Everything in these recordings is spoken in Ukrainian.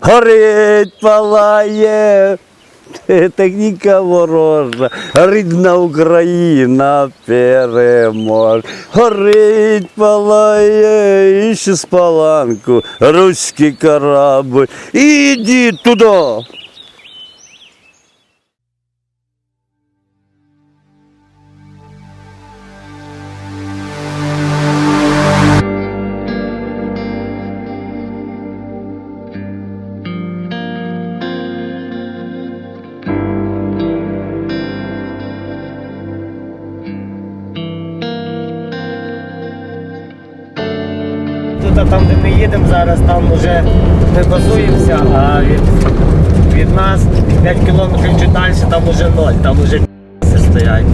Горить, палає. Техніка ворожа, рідна Україна переможе. Горить, палає, іще спаланку, руський корабль. Іди туди. Ми їдемо зараз, там вже ми базуємося, а від, від нас 5 кілометрів чи далі, там вже ноль, там вже стоять.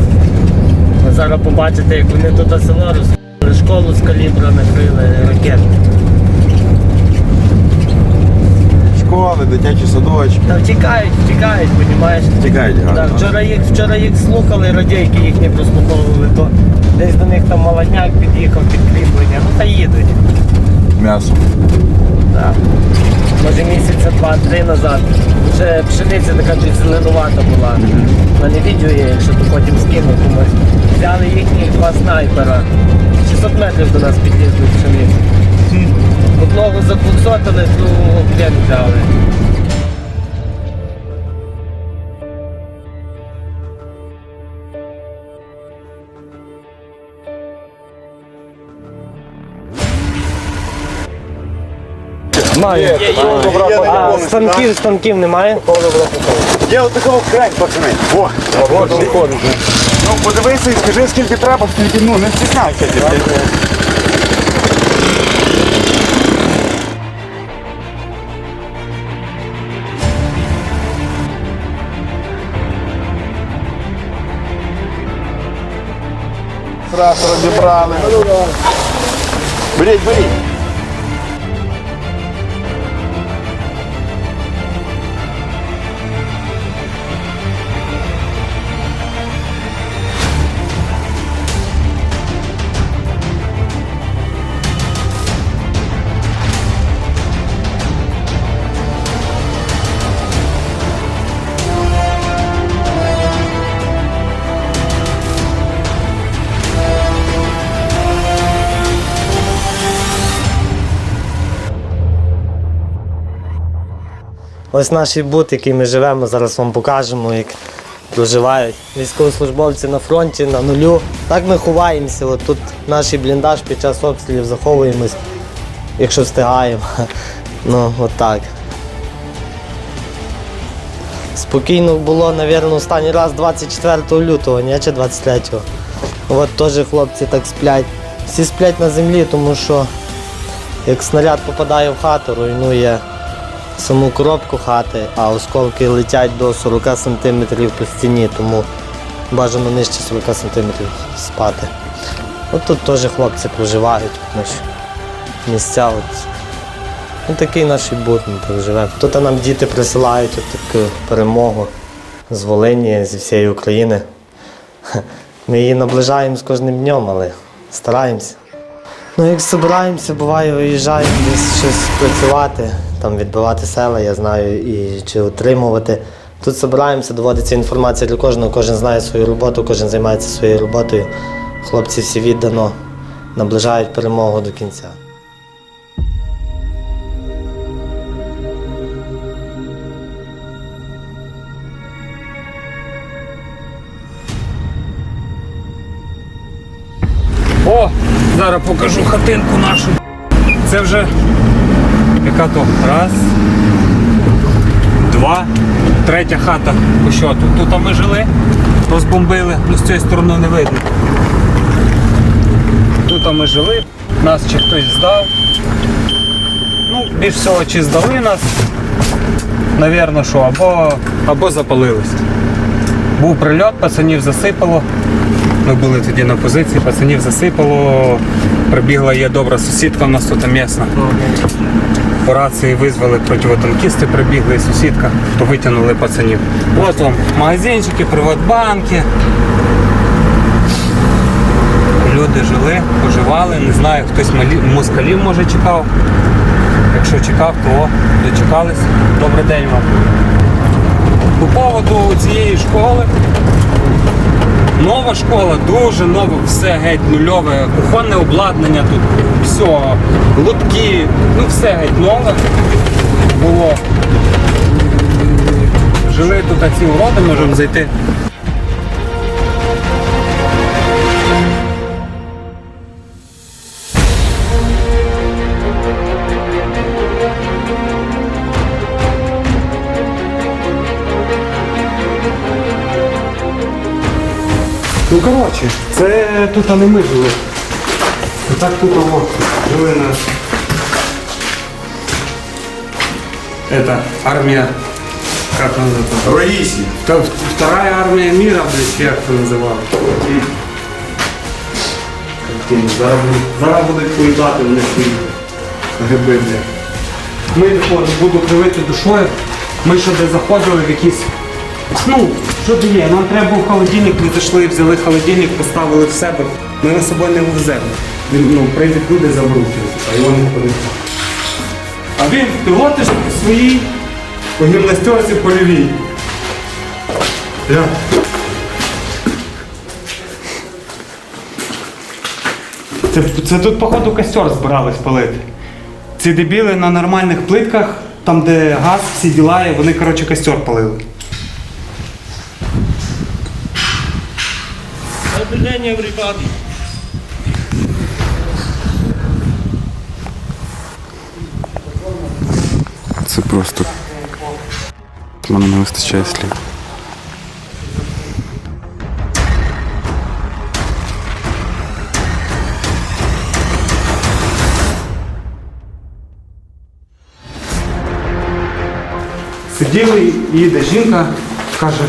Ви зараз побачите, як вони тут село розкрили, школу з калібра накрили ракет. Школи, дитячі садочки. Та втікають, втікають, розумієш? Тікають Так, вчора їх, вчора їх слухали, радійки їхні прослуховували, то десь до них там молодняк під'їхав, підкріплення, ну та їдуть. М'ясо. Так. Може місяця два-три назад. Вже пшениця така чуть зеленувата була. У мене відео є, якщо то потім скину комусь. Взяли їхніх два снайпера. 600 метрів до нас підлізли пшениці. Одного забуксотили, другого в взяли. А станків, станків немає? Є от такого крень, пацани. О, от виходить. Ну, подивися і скажи, скільки треба, скільки, ну, не стісняйся. Раз розібрали. Беріть, беріть. Ось наш бут, який ми живемо, зараз вам покажемо, як проживають військовослужбовці на фронті, на нулю. Так ми ховаємося. От тут наш бліндаж під час обстрілів заховуємось, якщо встигаємо. Ну, от. Спокійно було, мабуть, останній раз 24 лютого, ні, чи 23-го. От теж хлопці так сплять. Всі сплять на землі, тому що як снаряд попадає в хату, руйнує саму коробку хати, а осколки летять до 40 см по стіні, тому бажано нижче 40 см спати. От тут теж хлопці проживають, наші місця. От. Ну, такий наш бут ми проживемо. Тут нам діти присилають от таку перемогу з Волині, зі всієї України. Ми її наближаємо з кожним днем, але стараємося. Ну, як збираємося, буває, виїжджаємо десь щось працювати, там відбивати села, я знаю, і чи отримувати. Тут збираємося, доводиться інформація для кожного, кожен знає свою роботу, кожен займається своєю роботою. Хлопці всі віддано наближають перемогу до кінця. О, зараз покажу хатинку нашу. Це вже яка? Раз, два, третя хата по щоту. Тут ми жили, розбомбили, ну з цієї сторони не видно. Тут ми жили, нас чи хтось здав. Ну, більш всього, чи здали нас, навірно, що, або, або запалились. Був прильот, пацанів засипало. Ми були тоді на позиції, пацанів засипало. Прибігла є добра сусідка, у нас тут місна. По рації визвали противотанкісти, прибігли сусідка, то витягнули пацанів. От вам магазинчики, приватбанки. Люди жили, поживали, не знаю, хтось москалів може чекав. Якщо чекав, то дочекались. Добрий день вам. По поводу цієї школи. Нова школа, дуже нове, все геть нульове, кухонне обладнання тут, все, лотки, ну все геть нове було. Жили тут ці уроди, можемо зайти. Ну коротше, це тут не ми жили. Так тут о, жили на. Это армия. Как называется? Та- Вторая армия мира, блядь, як це називали. Зараз, будуть- зараз будуть поїдати вони свої гриби, блядь. Ми от, буду кривити душою. Ми ще де заходили в якісь. Ну, що то є, нам треба був холодильник, ми зайшли, взяли холодильник, поставили в себе. Ми на собою не веземо. Він, Ну, прийдуть люди заберуть його, а його не ходить. А він пілотиш своїй у гімнастерці польовій. Я. Це, це тут, походу, костер збирались палити. Ці дебіли на нормальних плитках, там де газ, всі діла, і вони, коротше, костер палили. Це просто. Мене не вистачає слів. Сиділи, їде жінка, каже,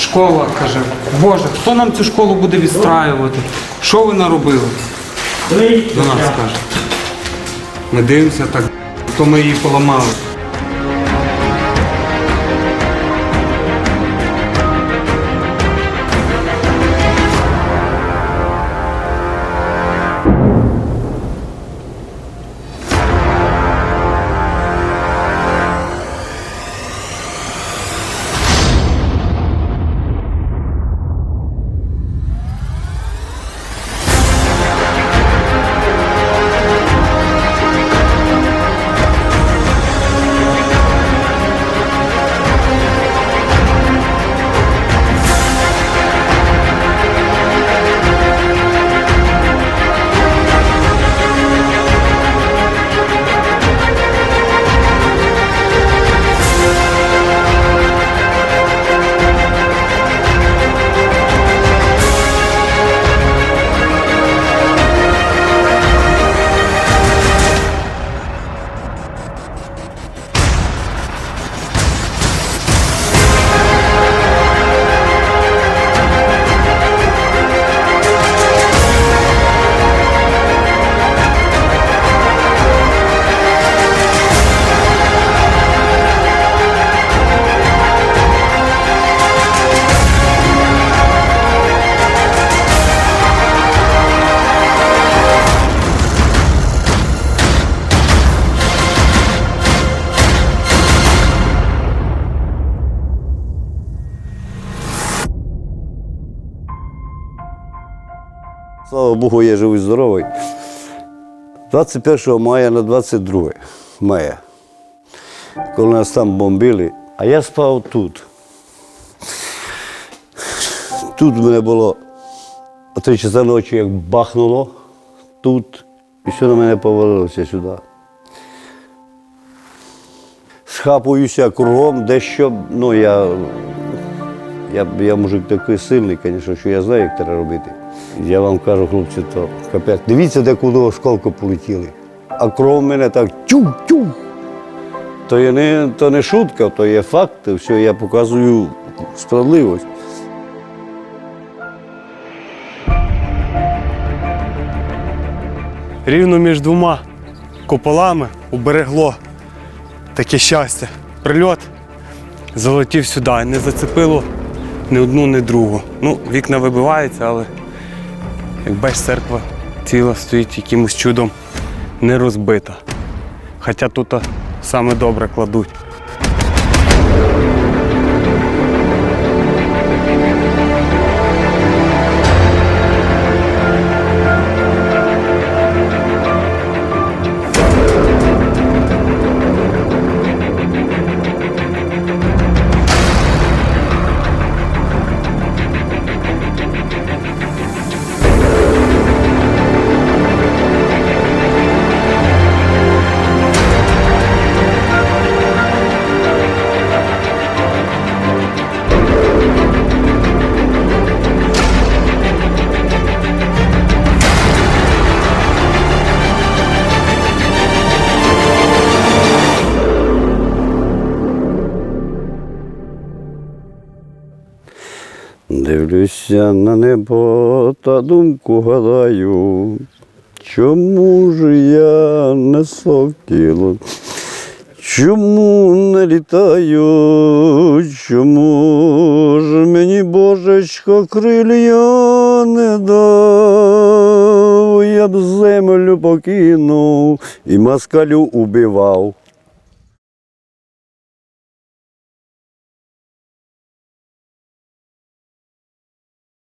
школа, каже, Боже, хто нам цю школу буде відстраювати? Що ви наробили? До нас каже. Ми дивимося так, то ми її поламали. Слава Богу, я живий здоровий. 21 мая на 22 мая, коли нас там бомбили, а я спав тут. Тут мене було о 3 часа ночі, як бахнуло тут, і все на мене повалилося сюди. Схапуюся кругом, дещо, ну я, я, я мужик такий сильний, звісно, що я знаю, як треба робити. Я вам кажу, хлопці, то капець. Дивіться, де куди осколки полетіли. А кров мене так тю-тю. То є не, то не шутка, то є факт. Все, я показую справедливість. рівно між двома куполами уберегло таке щастя. Прильот залетів сюди, не зацепило ні одну, ні другу. Ну, вікна вибиваються, але як бачиш, церква ціла стоїть якимось чудом не розбита. хоча тут саме добре кладуть. Дивлюся на небо та думку гадаю, чому ж я не сокіл? Чому не літаю? Чому ж мені божечко крилья не дав? Я б землю покинув і москалю убивав.